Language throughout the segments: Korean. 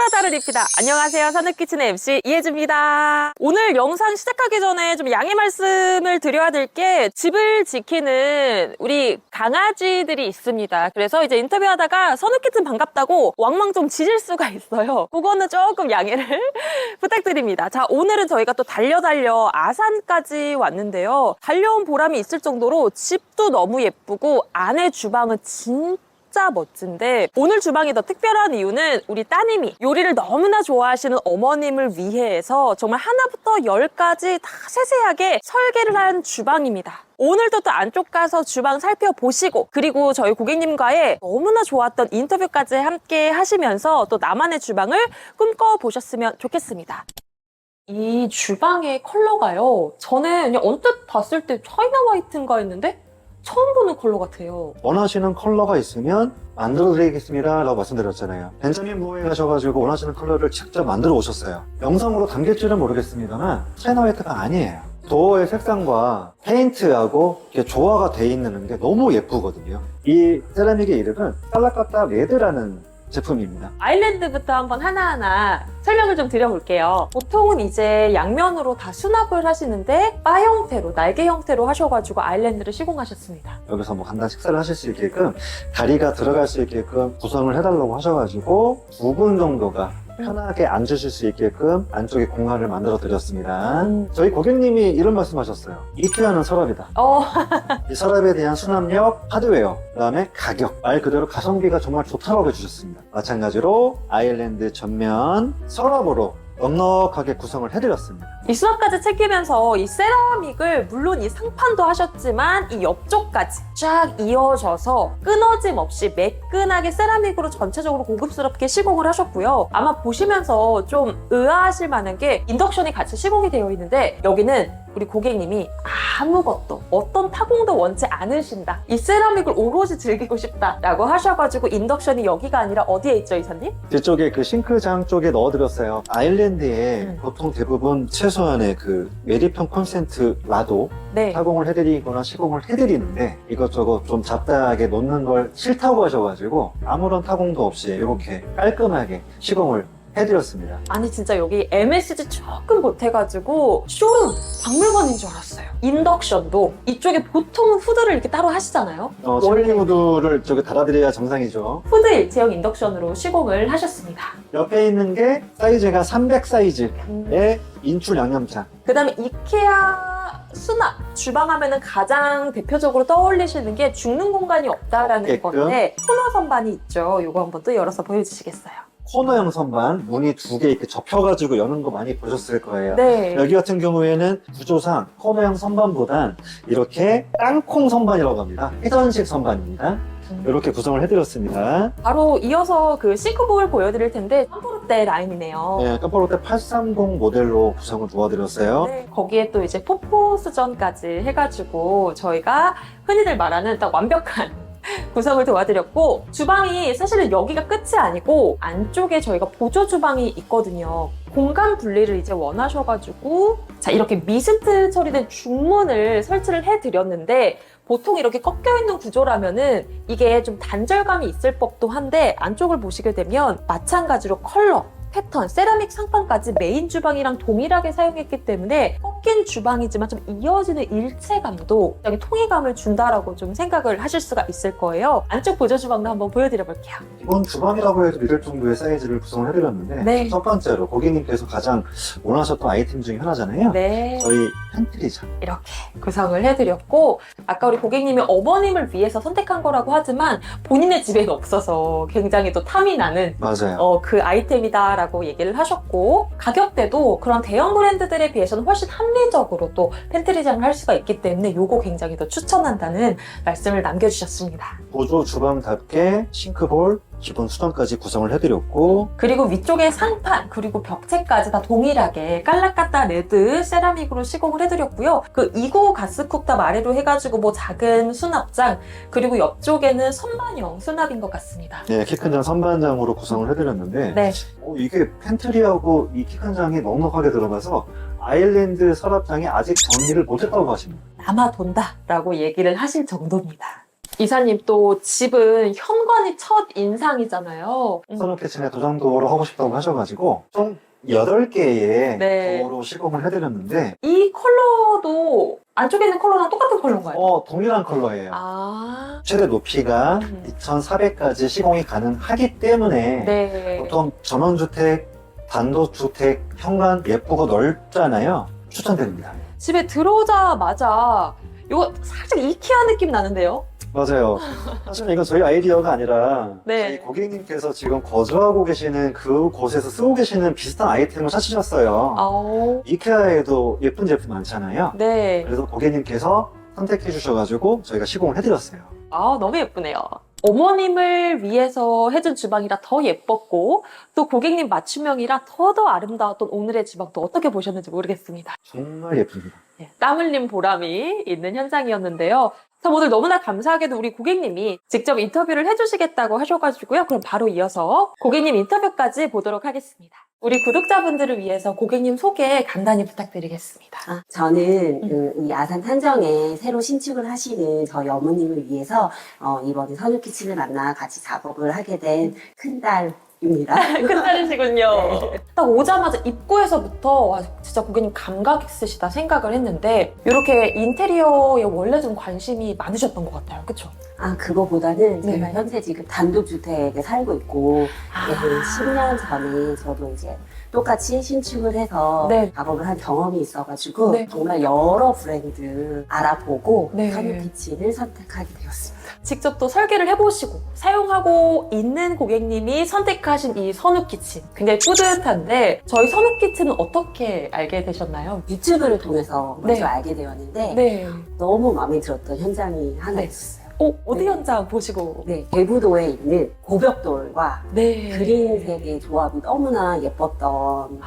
프라다를 입히다. 안녕하세요. 산업키친의 MC 이혜주입니다. 오늘 영상 시작하기 전에 좀 양해 말씀을 드려야 될 게 집을 지키는 우리 강아지들이 있습니다. 그래서 이제 인터뷰하다가 선우키친 반갑다고 왕망 좀 짖을 수가 있어요. 그거는 조금 양해를 부탁드립니다. 자, 오늘은 저희가 또 달려달려 아산까지 왔는데요. 달려온 보람이 있을 정도로 집도 너무 예쁘고 안에 주방은 진짜 진짜 멋진데 오늘 주방이 더 특별한 이유는 우리 따님이 요리를 너무나 좋아하시는 어머님을 위해서 정말 하나부터 열까지 다 세세하게 설계를 한 주방입니다. 오늘도 또 안쪽 가서 주방 살펴보시고 그리고 저희 고객님과의 너무나 좋았던 인터뷰까지 함께 하시면서 또 나만의 주방을 꿈꿔보셨으면 좋겠습니다. 이 주방의 컬러가요. 저는 그냥 언뜻 봤을 때 차이나 화이트인가 했는데 처음 보는 컬러 같아요. 원하시는 컬러가 있으면 만들어 드리겠습니다 라고 말씀드렸잖아요. 벤자민 부에 가셔가지고 원하시는 컬러를 직접 만들어 오셨어요. 영상으로 담길지는 모르겠습니다만 차이나 화이트가 아니에요. 도어의 색상과 페인트하고 이렇게 조화가 돼 있는 게 너무 예쁘거든요. 이 세라믹의 이름은 살라카타 레드라는 제품입니다 아일랜드부터 한번 하나하나 설명을 좀 드려볼게요. 보통은 이제 양면으로 다 수납을 하시는데 바 형태로 날개 형태로 하셔가지고 아일랜드를 시공하셨습니다. 여기서 뭐 간단 식사를 하실 수 있게끔 다리가 들어갈 수 있게끔 구성을 해달라고 하셔가지고 두 분 정도가 편하게 앉으실 수 있게끔 안쪽에 공간을 만들어 드렸습니다. 음. 저희 고객님이 이런 말씀 하셨어요. 이케아는 서랍이다. 어, 이 서랍에 대한 수납력, 하드웨어, 그 다음에 가격, 말 그대로 가성비가 정말 좋다고 해주셨습니다. 마찬가지로 아일랜드 전면 서랍으로 넉넉하게 구성을 해드렸습니다. 이 수납까지 챙기면서 이 세라믹을 물론 이 상판도 하셨지만 이 옆쪽까지 쫙 이어져서 끊어짐 없이 매끈하게 세라믹으로 전체적으로 고급스럽게 시공을 하셨고요. 아마 보시면서 좀 의아하실 만한 게 인덕션이 같이 시공이 되어 있는데 여기는 우리 고객님이 아무것도 어떤 타공도 원치 않으신다. 이 세라믹을 오롯이 즐기고 싶다라고 하셔가지고 인덕션이 여기가 아니라 어디에 있죠, 이사님? 뒤쪽에 그 싱크장 쪽에 넣어드렸어요. 아일랜드에 음. 보통 대부분 최소한의 그 메리평 콘센트 라도 네. 타공을 해드리거나 시공을 해드리는데 이것저것 좀 잡다하게 놓는 걸 싫다고 하셔가지고 아무런 타공도 없이 이렇게 깔끔하게 시공을 해드렸습니다. 아니 진짜 여기 MSG 조금 보태가지고 쇼룸 박물관인 줄 알았어요. 인덕션도 이쪽에 보통은 후드를 이렇게 따로 하시잖아요. 어, 원래- 칠링우드를 저기 달아드려야 정상이죠. 후드 일체형 인덕션으로 시공을 하셨습니다. 옆에 있는 게 사이즈가 300 사이즈의 인출 양념장. 그다음에 이케아 수납 주방 하면은 가장 대표적으로 떠올리시는 게 죽는 공간이 없다라는 없게끔. 건데 코너 선반이 있죠. 이거 한번 또 열어서 보여주시겠어요? 코너형 선반 문이 두 개 이렇게 접혀가지고 여는 거 많이 보셨을 거예요. 네. 여기 같은 경우에는 구조상 코너형 선반보단 이렇게 땅콩 선반이라고 합니다. 회전식 선반입니다. 음. 이렇게 구성을 해드렸습니다. 바로 이어서 그 싱크복을 보여드릴 텐데 샴푸르테 라인이네요. 네, 깜빡로테 830 모델로 구성을 도와드렸어요. 네, 거기에 또 이제 포포 수전까지 해가지고 저희가 흔히들 말하는 딱 완벽한 구성을 도와드렸고 주방이 사실은 여기가 끝이 아니고 안쪽에 저희가 보조 주방이 있거든요. 공간 분리를 이제 원하셔가지고 자 이렇게 미스트 처리된 중문을 설치를 해드렸는데 보통 이렇게 꺾여 있는 구조라면은 이게 좀 단절감이 있을 법도 한데 안쪽을 보시게 되면 마찬가지로 컬러 패턴, 세라믹 상판까지 메인 주방이랑 동일하게 사용했기 때문에 꺾인 주방이지만 좀 이어지는 일체감도 굉장히 통일감을 준다라고 좀 생각을 하실 수가 있을 거예요. 안쪽 보조 주방도 한번 보여드려 볼게요. 이건 주방이라고 해도 믿을 정도의 사이즈를 구성을 해드렸는데 네. 첫 번째로 고객님께서 가장 원하셨던 아이템 중에 하나잖아요. 네. 저희 팬트리장. 이렇게 구성을 해드렸고 아까 우리 고객님이 어머님을 위해서 선택한 거라고 하지만 본인의 집에는 없어서 굉장히 또 탐이 나는 맞아요. 어, 그 아이템이다 라고 얘기를 하셨고 가격대도 그런 대형 브랜드들에 비해서는 훨씬 합리적으로 또 팬트리장을 할 수가 있기 때문에 요거 굉장히 더 추천한다는 말씀을 남겨주셨습니다. 보조 주방답게 싱크볼, 기본 수전까지 구성을 해드렸고 그리고 위쪽에 상판 그리고 벽체까지 다 동일하게 깔라까따 레드 세라믹으로 시공을 해드렸고요. 그 2구 가스쿡탑 아래로 해가지고 뭐 작은 수납장 그리고 옆쪽에는 선반형 수납인 것 같습니다. 네, 키 큰 장 선반장으로 구성을 해드렸는데 네. 어, 이게 팬트리하고 이 키 큰 장이 넉넉하게 들어가서 아일랜드 서랍장이 아직 정리를 못했다고 하십니다. 남아 돈다라고 얘기를 하실 정도입니다. 이사님 또 집은 현관이 첫 인상이잖아요. 음. 선우 키친에 도장도어를 하고 싶다고 하셔가지고 총 8개의 네. 도어로 시공을 해드렸는데 이 컬러도 안쪽에 있는 컬러랑 똑같은 컬러인가요? 어, 동일한 컬러예요. 아, 최대 높이가 음. 2,400까지 시공이 가능하기 때문에 네. 보통 전원주택, 단독주택, 현관 예쁘고 넓잖아요. 추천드립니다. 집에 들어오자마자 이거 살짝 이케아 느낌 나는데요? 맞아요. 사실 이건 저희 아이디어가 아니라 네. 저희 고객님께서 지금 거주하고 계시는 그 곳에서 쓰고 계시는 비슷한 아이템을 찾으셨어요. 아오. 이케아에도 예쁜 제품 많잖아요. 네. 그래서 고객님께서 선택해 주셔가지고 저희가 시공을 해드렸어요. 아, 너무 예쁘네요. 어머님을 위해서 해준 주방이라 더 예뻤고, 또 고객님 맞춤형이라 더더 아름다웠던 오늘의 주방 또 어떻게 보셨는지 모르겠습니다. 정말 예쁩니다. 예, 땀 흘린 보람이 있는 현장이었는데요. 참 오늘 너무나 감사하게도 우리 고객님이 직접 인터뷰를 해주시겠다고 하셔가지고요. 그럼 바로 이어서 고객님 인터뷰까지 보도록 하겠습니다. 우리 구독자분들을 위해서 고객님 소개 간단히 부탁드리겠습니다. 아, 저는 음. 그, 이 아산 탄정에 새로 신축을 하시는 저희 어머님을 위해서 어, 이번에 선유키친을 만나 같이 작업을 하게 된 큰딸 입니다. 큰 딸이시군요. 네. 딱 오자마자 입구에서부터 와, 진짜 고객님 감각 있으시다 생각을 했는데 이렇게 인테리어에 원래 좀 관심이 많으셨던 것 같아요. 그쵸? 아, 그거보다는 네. 제가 현재 지금 단독주택에 살고 있고 아. 네, 10년 전에 저도 이제 똑같이 신축을 해서 네. 작업을 한 경험이 있어가지고 네. 정말 여러 브랜드 알아보고 네. 선유키친을 선택하게 되었습니다. 직접 또 설계를 해보시고 사용하고 있는 고객님이 선택하신 이 선우키친 굉장히 뿌듯한데 저희 선우키친은 어떻게 알게 되셨나요? 유튜브를 통해서 먼저 네. 알게 되었는데 네. 너무 마음에 들었던 현장이 하나 네. 있었어요. 어, 어디 네. 현장 보시고? 네, 대부도에 있는 고벽돌과 네. 그린 색의 조합이 너무나 예뻤던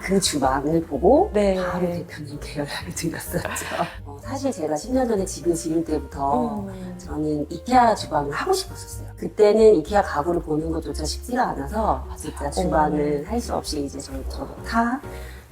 그 주방을 보고 네. 바로 대표님께 연락을 드렸었죠. 어, 사실 제가 10년 전에 집을 지을 때부터 음. 저는 이케아 주방을 하고 싶었었어요. 그때는 이케아 가구를 보는 것조차 쉽지가 않아서 진짜 주방을 할 수 없이 이제 타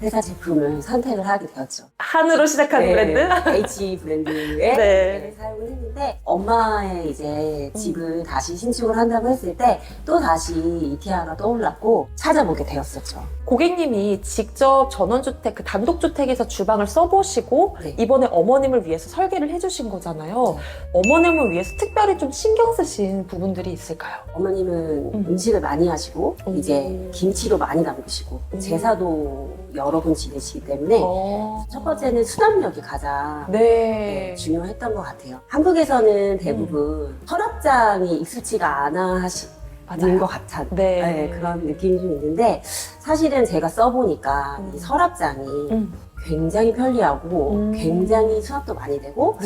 회사 제품을 선택을 하게 되었죠. 한으로 시작한 네, 브랜드? H 브랜드의 네. 네, 사용을 했는데 엄마의 이제 집을 다시 신축을 한다고 했을 때 또 다시 이케아가 떠올랐고 찾아보게 되었었죠. 고객님이 직접 전원주택, 그 단독주택에서 주방을 써보시고 네. 이번에 어머님을 위해서 설계를 해주신 거잖아요. 어머님을 위해서 특별히 좀 신경 쓰신 부분들이 있을까요? 어머님은 음. 음. 식을 많이 하시고 음. 이제 김치도 많이 담그시고 음. 제사도 여 러분 지내시기 때문에 어. 첫 번째는 수납력이 가장 네. 네, 중요했던 것 같아요. 한국에서는 대부분 서랍장이 익숙지가 않아 하시는 맞아요. 것 같은 네. 네, 그런 느낌이 좀 있는데 사실은 제가 써보니까 음. 이 서랍장이 음. 굉장히 편리하고 음. 굉장히 수납도 많이 되고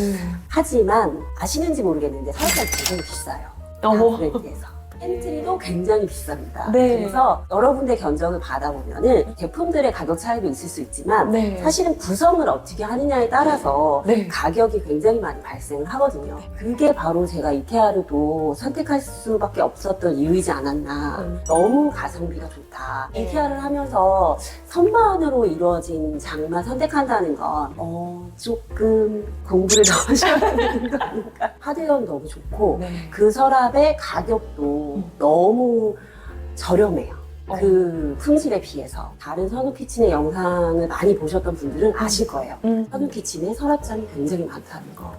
하지만 아시는지 모르겠는데 서랍장이 굉장히 비싸요. 어머. 다 브랜드에서. 팬트리도 굉장히 비쌉니다. 네. 그래서 여러 군데 견적을 받아보면은 제품들의 가격 차이도 있을 수 있지만 네. 사실은 구성을 어떻게 하느냐에 따라서 네. 가격이 굉장히 많이 발생을 하거든요. 그게 바로 제가 이케아를 또 선택할 수밖에 없었던 이유이지 않았나. 음. 너무 가성비가 좋다. 네. 이케아를 하면서 선반으로 이루어진 장만 선택한다는 건 어, 조금 공부를 더 하셔야 되는 거 아닌가. 하드웨어는 너무 좋고 네. 그 서랍의 가격도 음. 너무 저렴해요. 어. 그 품질에 비해서 다른 선우 키친의 영상을 많이 보셨던 분들은 아실 거예요. 음. 선우 키친에 서랍장이 굉장히 많다는 거.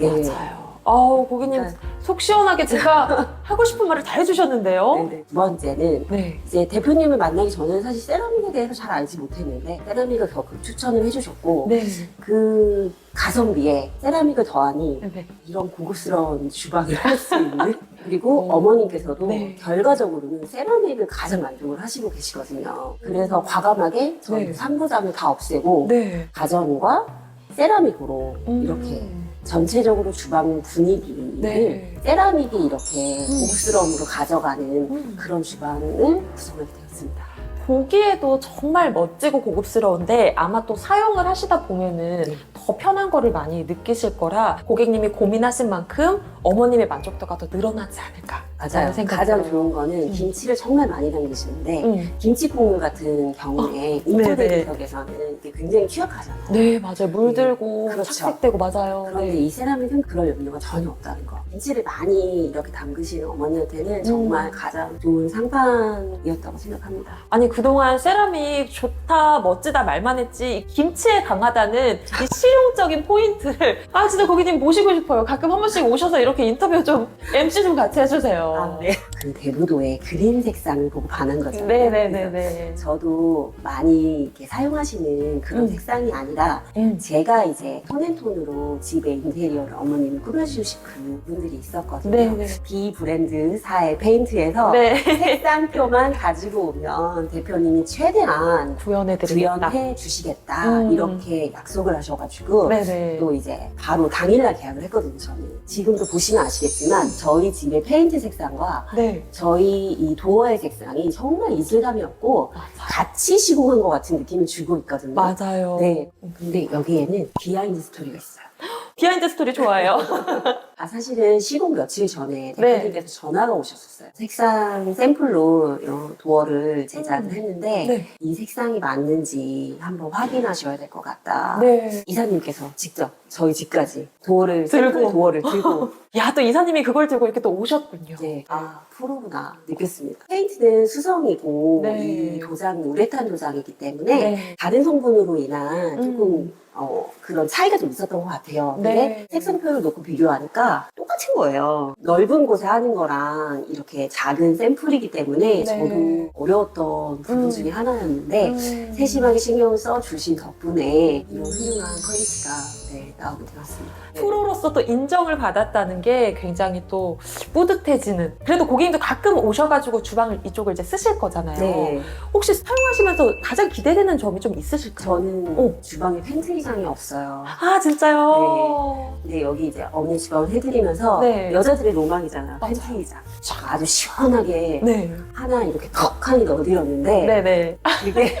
예. 맞아요. 아우, 고객님, 네. 속 시원하게 제가 하고 싶은 말을 다 해주셨는데요. 네네. 두 번째는 네. 이제 대표님을 만나기 전에는 사실 세라믹에 대해서 잘 알지 못했는데 세라믹을 적극 추천을 해주셨고 네. 그 가성비에 세라믹을 더하니 네. 이런 고급스러운 주방을 할 수 있는 그리고 어. 어머님께서도 네. 결과적으로는 세라믹을 가장 만족을 하시고 계시거든요. 그래서 과감하게 저희 네. 상부장을 다 없애고 네. 가전과 세라믹으로 음. 이렇게 전체적으로 주방 분위기를 네. 세라믹이 이렇게 음. 고급스러움으로 가져가는 음. 그런 주방을 구성하게 되었습니다. 보기에도 정말 멋지고 고급스러운데 아마 또 사용을 하시다 보면은 네. 더 편한 거를 많이 느끼실 거라 고객님이 고민하신 만큼 어머님의 만족도가 더 늘어나지 않을까. 맞아요. 가장. 좋은 거는 음. 김치를 정말 많이 담그시는데 음. 김치 국물 같은 경우에 인터넷 네네. 지역에서는 이게 굉장히 취약하잖아요. 네, 맞아요. 물들고 그렇죠. 착색되고 맞아요. 그런데 네. 이 세라믹은 그럴 염려가 전혀 없다는 거. 김치를 많이 이렇게 담그시는 어머니한테는 정말 음. 가장 좋은 상판이었다고 생각합니다. 아니 그 동안 세라믹 좋다 멋지다 말만 했지 이 김치에 강하다는 이 실용적인 포인트를 아 진짜 고객님 모시고 싶어요 가끔 한 번씩 오셔서 이렇게 인터뷰 좀 MC 좀 같이 해주세요 그 대부도의 그린 색상을 보고 반한 거잖아요. 네네네네 저도 많이 이렇게 사용하시는 그런 음. 색상이 아니라 음. 제가 이제 톤앤톤으로 집의 인테리어를 어머님이 꾸며주신 그 분들이 있었거든요. 네네 B 브랜드사의 페인트에서 네 색상표만 가지고 오면 대표 님이 최대한 구현해드리겠다. 구현해 주시겠다. 음. 이렇게 약속을 하셔가지고 네네. 또 이제 바로 당일날 계약을 했거든요 저는 지금도 보시면 아시겠지만 저희 집의 페인트 색상과 네. 저희 이 도어의 색상이 정말 이질감이 없고 같이 시공한 것 같은 느낌을 주고 있거든요. 맞아요. 네. 근데 여기에는 비하인드 스토리가 있어요. 비하인드 스토리 좋아해요 아 사실은 시공 며칠 전에 네. 대표님께서 전화가 오셨었어요 색상 샘플로 이 도어를 제작을 음. 했는데 네. 이 색상이 맞는지 한번 확인하셔야 될 것 같다 네. 이사님께서 직접 저희 집까지 도어를 들고. 샘플 도어를 들고 야 또 이사님이 그걸 들고 이렇게 또 오셨군요 네, 아 프로구나 느꼈습니다. 페인트는 수성이고 네. 이 도장은 우레탄 도장이기 때문에 네. 다른 성분으로 인한 조금 음. 어, 그런 차이가 좀 있었던 것 같아요. 근데 네. 색상표를 놓고 비교하니까 똑같은 거예요. 넓은 곳에 하는 거랑 이렇게 작은 샘플이기 때문에 네. 저도 어려웠던 부분 음. 중에 하나였는데 음. 세심하게 신경을 써주신 덕분에 이런 훌륭한 퀄리티가 네, 나오게 되었습니다. 네. 프로로서 또 인정을 받았다는 게 굉장히 또 뿌듯해지는. 그래도 고객님도 가끔 오셔가지고 주방을 이쪽을 이제 쓰실 거잖아요. 네. 혹시 사용하시면서 가장 기대되는 점이 좀 있으실까요? 저는 어. 주방에 팬트리장이 없어요. 아 진짜요? 근데 여기 이제 어머니 주방을 해드리면서 네. 여자들의 로망이잖아. 맞아요. 팬트리장. 아주 시원하게 네. 하나 이렇게 턱하니 넣어드렸는데 네네. 그게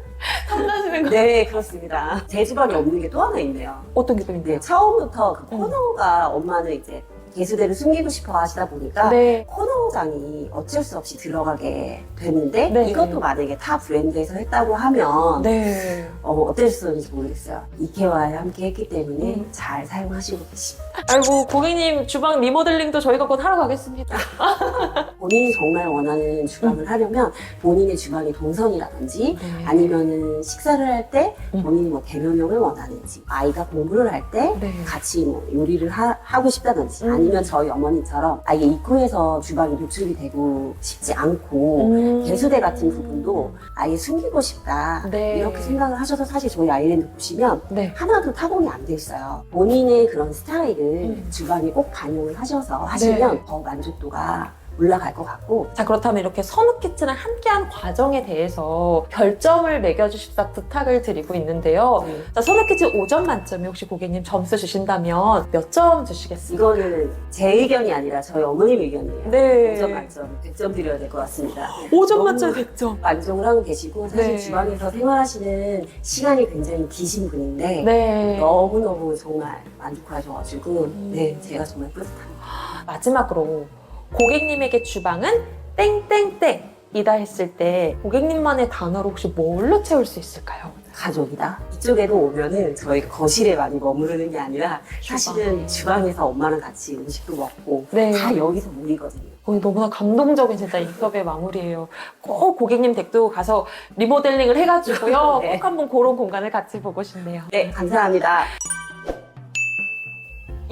탐나시는 거. 네 그렇습니다. 제 주방에 없는 게 또 하나 있네요. 어떤 게또 네, 있나요? 처음부터 그 음. 코너가 엄마는 이제 개수대를 숨기고 싶어 하시다 보니까 네. 코너장이 어쩔 수 없이 들어가게 됐는데 네. 이것도 만약에 타 브랜드에서 했다고 하면 네. 어, 어떨 수 있는지 모르겠어요. 이케와에 함께 했기 때문에 음. 잘 사용하시고 계십니다. 아이고 고객님 주방 리모델링도 저희가 곧 하러 가겠습니다. 본인이 정말 원하는 주방을 하려면 본인의 주방의 동선이라든지 네. 아니면은 식사를 할 때 음. 본인이 뭐 대면용을 원하는지 아이가 공부를 할 때 네. 같이 뭐 요리를 하, 고 싶다든지 음. 아니면 저희 어머니처럼 아예 입구에서 주방이 노출이 되고 싶지 않고 음. 개수대 같은 부분도 아예 숨기고 싶다 네. 이렇게 생각을 하셔서 사실 저희 아이랜드 보시면 네. 하나도 타공이 안 돼 있어요. 본인의 그런 스타일을 음. 주방에 꼭 반영을 하셔서 하시면 네. 더 만족도가 올라갈 것 같고 자 그렇다면 이렇게 선우 키친을 함께한 과정에 대해서 별점을 매겨주십사 부탁을 드리고 있는데요. 네. 자 선우 키친 5점 만점에 혹시 고객님 점수 주신다면 몇 점 주시겠습니까? 이거는 제 의견이 아니라 저희 어머님 의견이에요. 네. 5점 만점, 100점 드려야 될 것 같습니다. 5점 너무 만점에 100점. 만족을 하고 계시고 사실 네. 주방에서 생활하시는 시간이 굉장히 기신 분인데 네. 너무너무 정말 만족하셔가지고 음. 네 제가 정말 뿌듯합니다. 마지막으로 고객님에게 주방은 땡땡땡이다 했을 때 고객님만의 단어로 혹시 뭘로 채울 수 있을까요? 가족이다. 이쪽에도 오면은 저희 거실에 많이 머무르는 게 아니라 사실은 주방에서 엄마랑 같이 음식도 먹고 네. 다 여기서 모이거든요. 어, 너무나 감동적인 진짜 인터뷰의 마무리예요. 꼭 고객님 댁도 가서 리모델링을 해가지고요. 네. 꼭 한번 그런 공간을 같이 보고 싶네요. 네, 감사합니다.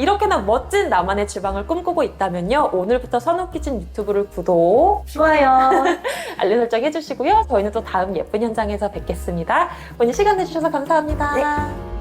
이렇게나 멋진 나만의 주방을 꿈꾸고 있다면요. 오늘부터 선우키친 유튜브를 구독, 좋아요. 알림 설정 해주시고요. 저희는 또 다음 예쁜 현장에서 뵙겠습니다. 오늘 시간 내주셔서 감사합니다. 네.